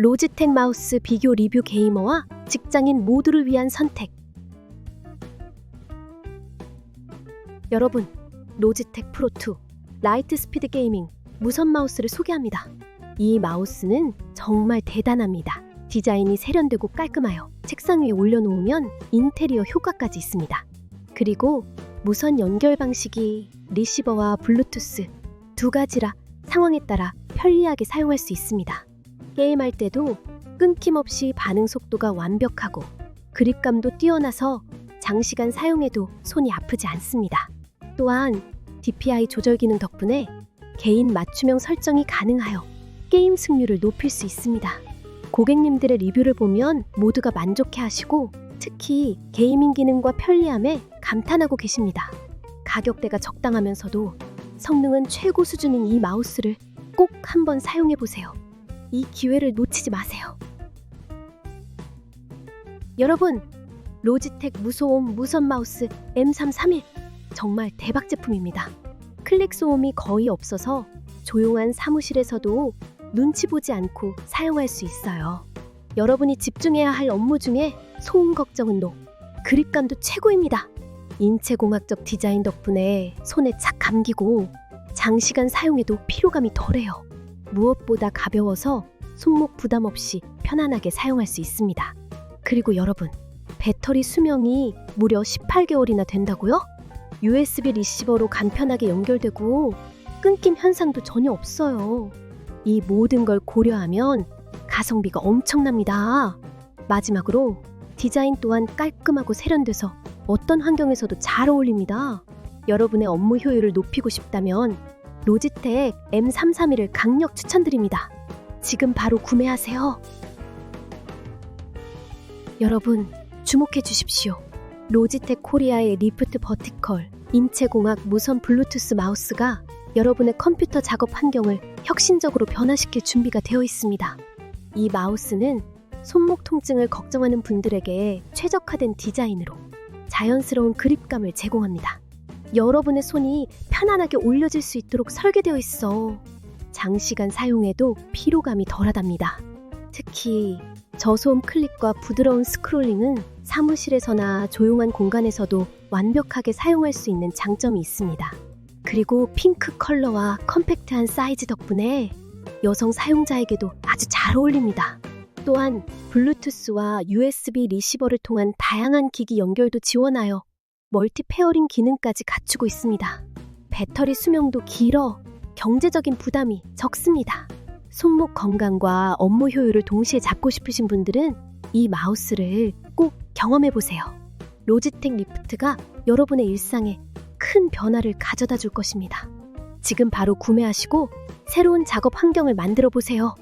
로지텍 마우스 비교 리뷰 게이머와 직장인 모두를 위한 선택. 여러분, 로지텍 프로2 라이트 스피드 게이밍 무선 마우스를 소개합니다. 이 마우스는 정말 대단합니다. 디자인이 세련되고 깔끔하여 책상 위에 올려놓으면 인테리어 효과까지 있습니다. 그리고 무선 연결 방식이 리시버와 블루투스 두 가지라 상황에 따라 편리하게 사용할 수 있습니다. 게임할 때도 끊김없이 반응 속도가 완벽하고 그립감도 뛰어나서 장시간 사용해도 손이 아프지 않습니다. 또한 DPI 조절 기능 덕분에 개인 맞춤형 설정이 가능하여 게임 승률을 높일 수 있습니다. 고객님들의 리뷰를 보면 모두가 만족해 하시고 특히 게이밍 기능과 편리함에 감탄하고 계십니다. 가격대가 적당하면서도 성능은 최고 수준인 이 마우스를 꼭 한번 사용해 보세요. 이 기회를 놓치지 마세요. 여러분, 로지텍 무소음 무선 마우스 M331 정말 대박 제품입니다. 클릭 소음이 거의 없어서 조용한 사무실에서도 눈치 보지 않고 사용할 수 있어요. 여러분이 집중해야 할 업무 중에 소음 걱정은 노. 그립감도 최고입니다. 인체공학적 디자인 덕분에 손에 착 감기고 장시간 사용해도 피로감이 덜해요. 무엇보다 가벼워서 손목 부담 없이 편안하게 사용할 수 있습니다. 그리고 여러분, 배터리 수명이 무려 18개월이나 된다고요? USB 리시버로 간편하게 연결되고 끊김 현상도 전혀 없어요. 이 모든 걸 고려하면 가성비가 엄청납니다. 마지막으로 디자인 또한 깔끔하고 세련돼서 어떤 환경에서도 잘 어울립니다. 여러분의 업무 효율을 높이고 싶다면 로지텍 M331을 강력 추천드립니다. 지금 바로 구매하세요. 여러분, 주목해 주십시오. 로지텍 코리아의 리프트 버티컬 인체공학 무선 블루투스 마우스가 여러분의 컴퓨터 작업 환경을 혁신적으로 변화시킬 준비가 되어 있습니다. 이 마우스는 손목 통증을 걱정하는 분들에게 최적화된 디자인으로 자연스러운 그립감을 제공합니다. 여러분의 손이 편안하게 올려질 수 있도록 설계되어 있어. 장시간 사용해도 피로감이 덜하답니다. 특히 저소음 클릭과 부드러운 스크롤링은 사무실에서나 조용한 공간에서도 완벽하게 사용할 수 있는 장점이 있습니다. 그리고 핑크 컬러와 컴팩트한 사이즈 덕분에 여성 사용자에게도 아주 잘 어울립니다. 또한 블루투스와 USB 리시버를 통한 다양한 기기 연결도 지원하여 멀티 페어링 기능까지 갖추고 있습니다. 배터리 수명도 길어 경제적인 부담이 적습니다. 손목 건강과 업무 효율을 동시에 잡고 싶으신 분들은 이 마우스를 꼭 경험해 보세요. 로지텍 리프트가 여러분의 일상에 큰 변화를 가져다 줄 것입니다. 지금 바로 구매하시고 새로운 작업 환경을 만들어 보세요.